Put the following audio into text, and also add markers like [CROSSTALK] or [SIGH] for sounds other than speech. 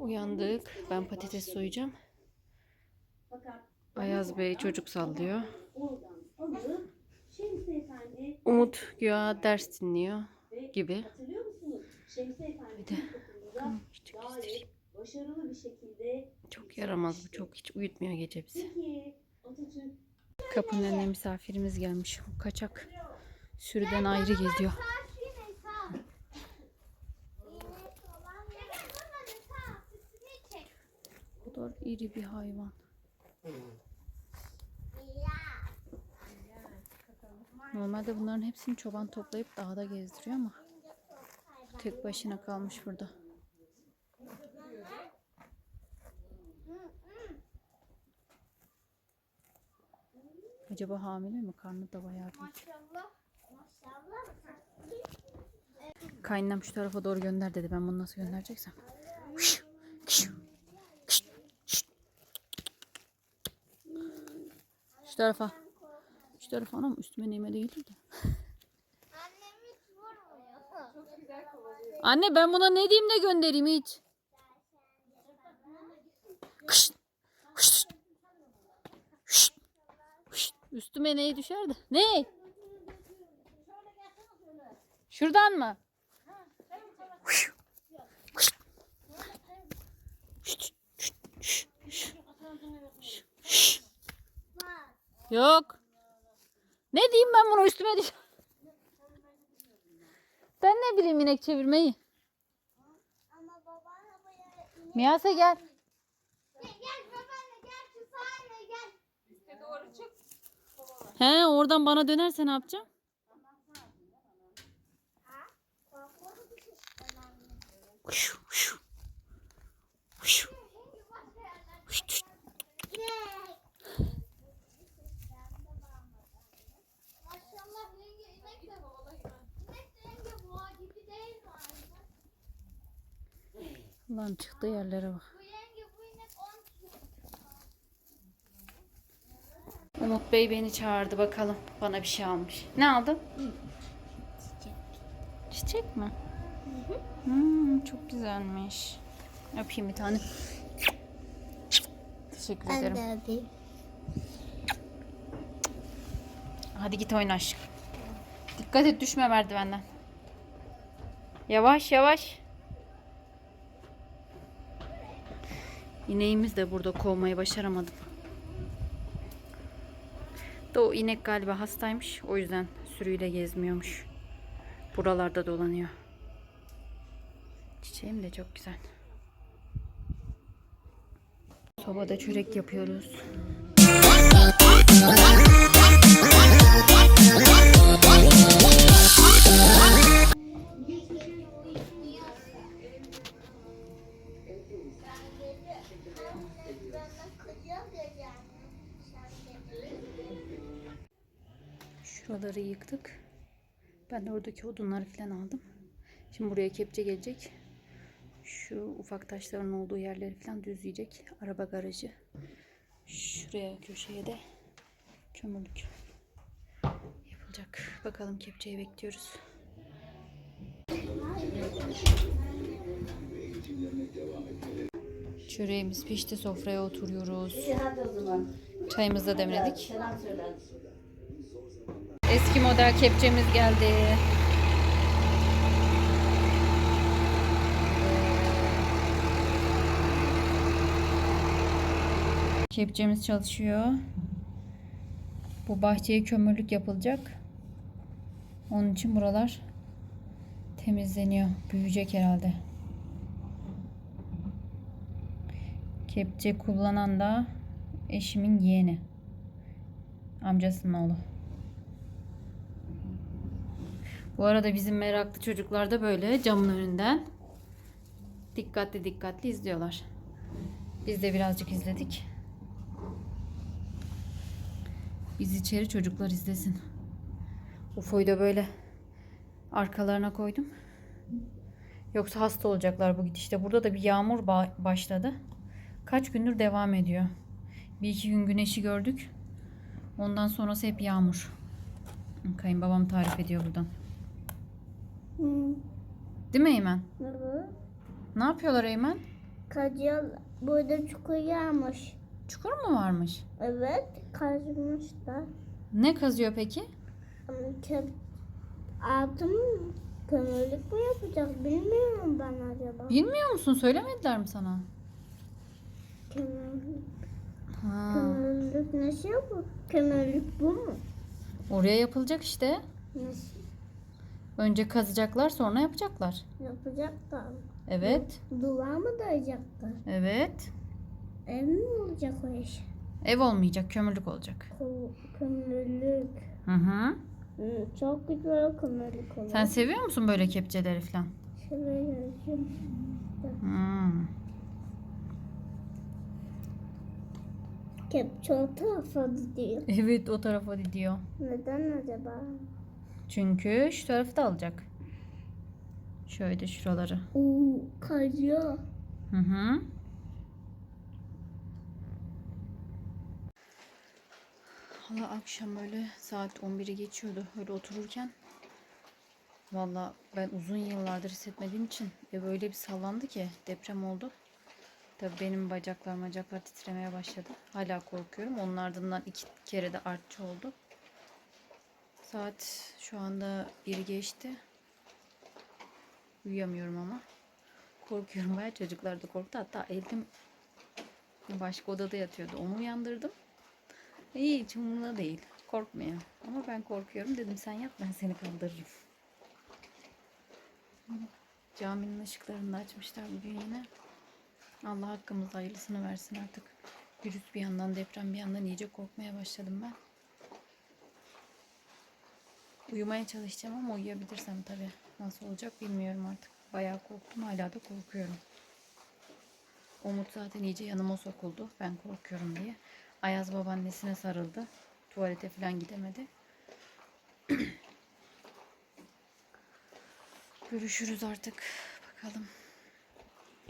Uyandık. Ben patates soyacağım. Ayaz Bey çocuk sallıyor. Umut güya ders dinliyor gibi. Bir de- Küçük göstereyim. Çok yaramaz bu. Çok hiç uyutmuyor gece bizi. Kapının önüne misafirimiz gelmiş. Kaçak. Sürüden ayrı geziyor. İri bir hayvan. Normalde bunların hepsini çoban toplayıp dağda gezdiriyor ama tek başına kalmış burada. Acaba hamile mi? Karnı da bayağı büyük. Kaynanam şu tarafa doğru gönder dedi. Ben bunu nasıl göndereceksem. Tarafa. Şu tarafa anam üstüme neyime değildir de. Anne ben buna ne diyeyim de göndereyim hiç. Kışt, kışt, kışt, kışt. Üstüme ne düşer de. Ne? Şuradan mı? Kışt. Yok. Ne diyeyim ben buna üstüme düş. Ben ne bileyim inek çevirmeyi. Miyase gel. Gel. He oradan bana dönerse ne yapacağım? Şu, şu. Şu. Şu, şu. Maşallah yenge inek de inek de yenge boğa gibi değil mi Lan çıktı yerlere bak. Bu yenge bu inek 10 kilo. Umut Bey beni çağırdı bakalım. Bana bir şey almış. Ne aldın? Çiçek mi? Hmm, çok güzelmiş. Öpeyim bir tane. Teşekkür ederim. hadi. Hadi git oyna aşkım. Dikkat et düşme merdivenden. Yavaş yavaş. İneğimiz de burada kovmayı başaramadım. Da o inek galiba hastaymış. O yüzden sürüyle gezmiyormuş. Buralarda dolanıyor. Çiçeğim de çok güzel. Sobada çörek yapıyoruz. Şuraları yıktık. Ben de oradaki odunları falan aldım. Şimdi buraya kepçe gelecek. Şu ufak taşların olduğu yerleri falan düzleyecek. Araba garajı. Şuraya köşeye de kömürlük yapılacak. Bakalım kepçeyi bekliyoruz. Çöreğimiz pişti. Sofraya oturuyoruz. Çayımızı da demledik. Eski model kepçemiz geldi. Kepçemiz çalışıyor. Bu bahçeye kömürlük yapılacak. Onun için buralar temizleniyor. Büyüyecek herhalde. Kepçe kullanan da eşimin yeğeni. Amcasının oğlu. Bu arada bizim meraklı çocuklar da böyle camın önünden dikkatli dikkatli izliyorlar. Biz de birazcık izledik. Biz içeri çocuklar izlesin. Ufo'yu da böyle arkalarına koydum. Yoksa hasta olacaklar bu gidişte. Burada da bir yağmur ba- başladı. Kaç gündür devam ediyor. Bir iki gün güneşi gördük. Ondan sonrası hep yağmur. Kayınbabam tarif ediyor buradan. Değil mi Eymen? Ne yapıyorlar Eymen? Kacıyor. Burada çukur yağmış. Çukur mu varmış? Evet kazmışlar. Ne kazıyor peki? Ama kö- altın kömürlük mü yapacak bilmiyorum ben acaba. Bilmiyor musun? Söylemediler mi sana? Kömürlük, Ha. kömürlük nasıl yapıyor? Kömürlük bu mu? Oraya yapılacak işte. Nasıl Önce kazacaklar sonra yapacaklar. yapacaklar? Evet. Duvar mı dayayacaklar? Evet. Ev mi olacak o iş? Ev olmayacak, kömürlük olacak. Kö- Kömürlük. Hı hı. Hı, çok güzel kömürlük olur. Sen seviyor musun böyle kepçeleri falan? Seviyorum. Hmm. Kepçe o tarafa gidiyor. Evet o tarafa gidiyor. Neden acaba? Çünkü şu tarafı da alacak. Şöyle şuraları. Oo, kayıyor. Hı hı. Hala akşam böyle saat 11'i geçiyordu. Öyle otururken Valla ben uzun yıllardır hissetmediğim için ev öyle bir sallandı ki deprem oldu. Tabii benim bacaklar bacaklar titremeye başladı. Hala korkuyorum. Onun ardından iki kere de artçı oldu. Saat şu anda bir geçti. Uyuyamıyorum ama. Korkuyorum bayağı çocuklar da korktu. Hatta Eltim başka odada yatıyordu. Onu uyandırdım. İyi hiç umurumda değil. Korkmuyor. Ama ben korkuyorum. Dedim sen yat ben seni kaldırırım. Caminin ışıklarını da açmışlar bugün yine. Allah hakkımızda hayırlısını versin artık. Virüs bir yandan deprem bir yandan iyice korkmaya başladım ben. Uyumaya çalışacağım ama uyuyabilirsem tabii. Nasıl olacak bilmiyorum artık. Bayağı korktum hala da korkuyorum. Umut zaten iyice yanıma sokuldu. Ben korkuyorum diye. Ayaz babaannesine sarıldı. Tuvalete falan gidemedi. [CLEARS THROAT] Görüşürüz artık. Bakalım.